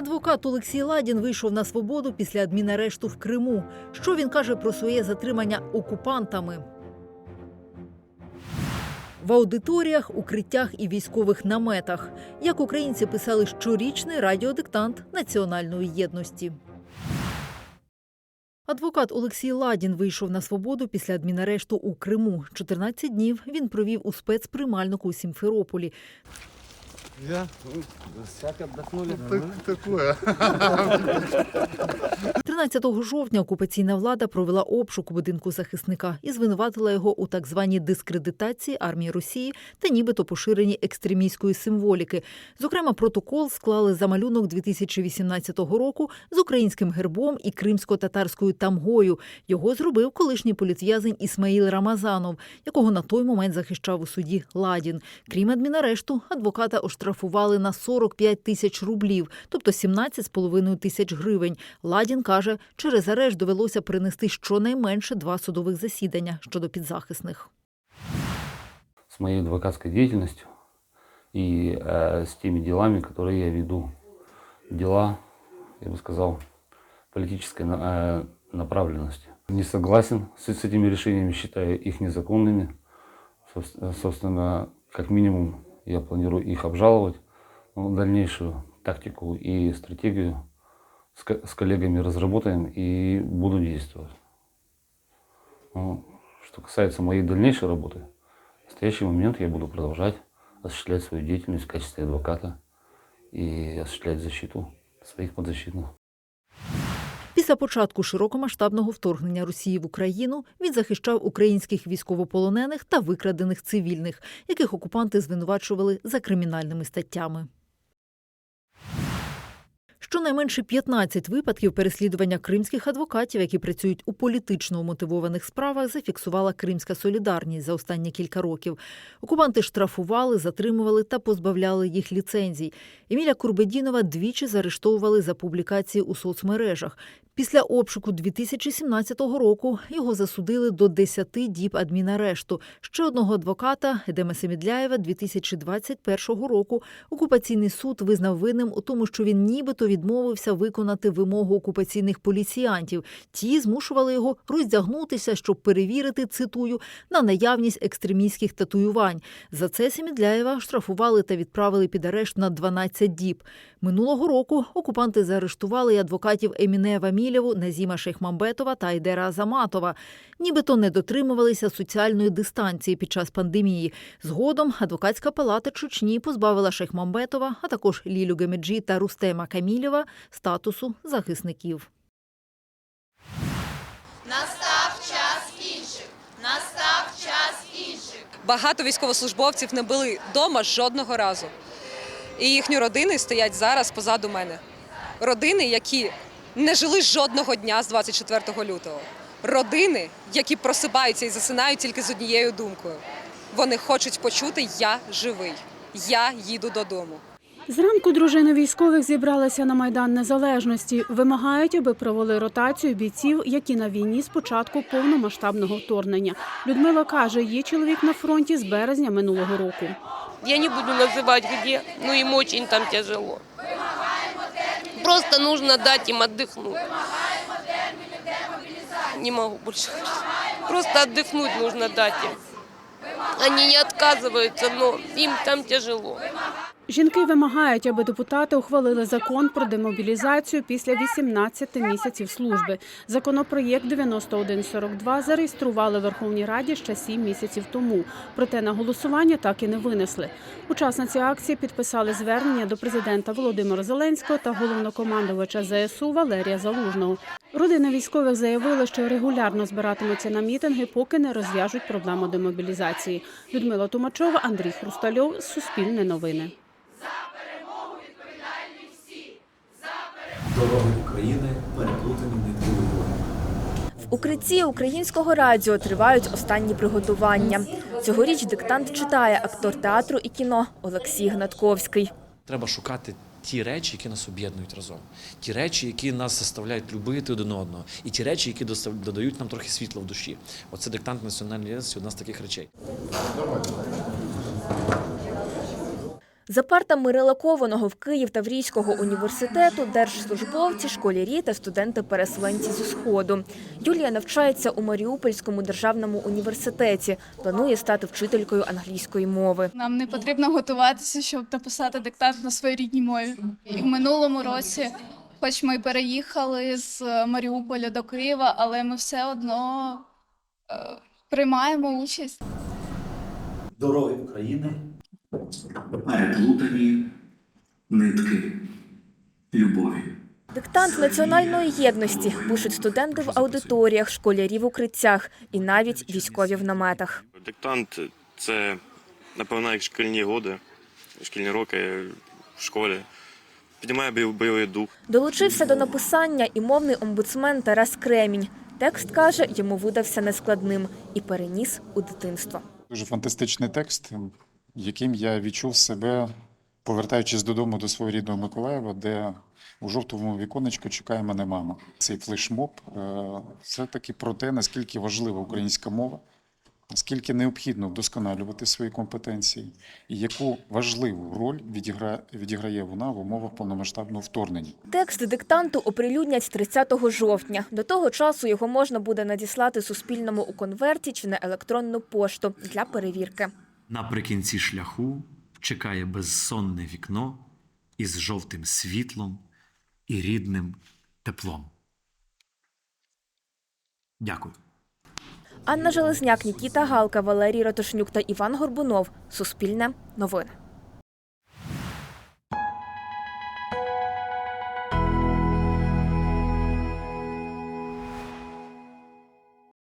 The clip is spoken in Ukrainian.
Адвокат Олексій Ладін вийшов на свободу після адмінарешту в Криму. Що він каже про своє затримання окупантами? В аудиторіях, укриттях і військових наметах, як українці писали щорічний радіодиктант національної єдності. Адвокат Олексій Ладін вийшов на свободу після адмінарешту у Криму. 14 днів він провів у спецприймальнику у Сімферополі. Я? Как отдохнули? Так, такое. 13 жовтня окупаційна влада провела обшук у будинку захисника і звинуватила його у так званій дискредитації армії Росії та нібито поширенні екстремістської символіки. Зокрема, протокол склали за малюнок 2018 року з українським гербом і кримсько-татарською тамгою. Його зробив колишній політв'язень Ісмаїл Рамазанов, якого на той момент захищав у суді Ладін. Крім адмінарешту, адвоката оштрафували на 45 тисяч рублів, тобто 17,5 тисяч гривень. Ладін каже, через арешт довелося принести щонайменше два судових засідання щодо підзахисних. С моей адвокатской деятельностью и э, с теми делами, которые я веду. Дела, я бы сказал, политической на- э, направленности. Не согласен с, с этими решениями, считаю их незаконными. Собс- э, Собственно, как минимум, я планирую их обжаловать. Но дальнейшую тактику и стратегию с коллегами разработаем и буду действовать. Ну, что касается моей дальнейшей работы, в настоящий момент я буду продолжать осуществлять свою деятельность в качестве адвоката и осуществлять защиту своих подзащитных. Після початку широкомасштабного вторгнення Росії в Україну він захищав українських військовополонених та викрадених цивільних, яких окупанти звинувачували за кримінальними статтями. Щонайменше 15 випадків переслідування кримських адвокатів, які працюють у політично мотивованих справах, зафіксувала Кримська солідарність за останні кілька років. Окупанти штрафували, затримували та позбавляли їх ліцензій. Еміля Курбедінова двічі заарештовували за публікації у соцмережах. Після обшуку 2017 року його засудили до 10 діб адмінарешту. Ще одного адвоката Едема Семідляєва 2021 року окупаційний суд визнав винним у тому, що він нібито відмовився виконати вимогу окупаційних поліціянтів. Ті змушували його роздягнутися, щоб перевірити, цитую, на наявність екстремістських татуювань. За це Семідляєва штрафували та відправили під арешт на 12 діб. Минулого року окупанти заарештували й адвокатів Емінева Мілєву, Назіма Шейхмамбетова та Айдера Азаматова. Нібито не дотримувалися соціальної дистанції під час пандемії. Згодом адвокатська палата Чечні позбавила Шейхмамбетова, а також Лілю Гемеджі та Рустема Камілєва статусу захисників. Настав час інших. Настав час інших. Багато військовослужбовців не були вдома жодного разу. І їхні родини стоять зараз позаду мене. Родини, які не жили жодного дня з 24 лютого. Родини, які просипаються і засинають тільки з однією думкою. Вони хочуть почути Я живий. Я їду додому. Зранку дружини військових зібралися на майдан незалежності. Вимагають, аби провели ротацію бійців, які на війні з початку повномасштабного вторгнення. Людмила каже, є чоловік на фронті з березня минулого року. Я не буду называть где, но им очень там тяжело. Просто нужно дать им отдохнуть. Не могу больше. Просто отдохнуть нужно дать им. Они не отказываются, но им там тяжело. Жінки вимагають, аби депутати ухвалили закон про демобілізацію після 18 місяців служби. Законопроєкт 9142 зареєстрували в Верховній Раді ще 7 місяців тому. Проте на голосування так і не винесли. Учасниці акції підписали звернення до президента Володимира Зеленського та головнокомандувача ЗСУ Валерія Залужного. Родини військових заявили, що регулярно збиратимуться на мітинги, поки не розв'яжуть проблему демобілізації. Людмила Тумачова, Андрій Хрустальов, Суспільне новини. Дороги України переплутані ниткою болю. В укритті українського радіо тривають останні приготування. Цьогоріч диктант читає актор театру і кіно Олексій Гнатковський. Треба шукати ті речі, які нас об'єднують разом, ті речі, які нас заставляють любити один одного, і ті речі, які достав- додають нам трохи світла в душі. Оце диктант національної єдності одна з таких речей. За партами релокованого в Київ Таврійського університету держслужбовці, школярі та студенти-переселенці зі Сходу. Юлія навчається у Маріупольському державному університеті. Планує стати вчителькою англійської мови. Нам не потрібно готуватися, щоб написати диктант на своїй рідній мові. І в минулому році, хоч ми переїхали з Маріуполя до Києва, але ми все одно е, приймаємо участь. Дороги України переплутані нитки любові. Диктант національної єдності пишуть студенти в аудиторіях, школярі в укриттях і навіть військові в наметах. Диктант це, напевно, як шкільні годи, шкільні роки в школі. Піднімає бойовий дух. Долучився до написання і мовний омбудсмен Тарас Кремінь. Текст каже, йому видався нескладним і переніс у дитинство. Дуже фантастичний текст, яким я відчув себе, повертаючись додому до свого рідного Миколаєва, де у жовтому віконечку чекає мене мама. Цей флешмоб це таки про те, наскільки важлива українська мова, наскільки необхідно вдосконалювати свої компетенції, і яку важливу роль відіграє, відіграє вона в умовах повномасштабного вторгнення. Текст диктанту оприлюднять 30 жовтня. До того часу його можна буде надіслати Суспільному у конверті чи на електронну пошту для перевірки. Наприкінці шляху чекає безсонне вікно із жовтим світлом і рідним теплом. Дякую. Анна Железняк, Нікіта Галка, Валерій Ратушнюк та Іван Горбунов. Суспільне новини.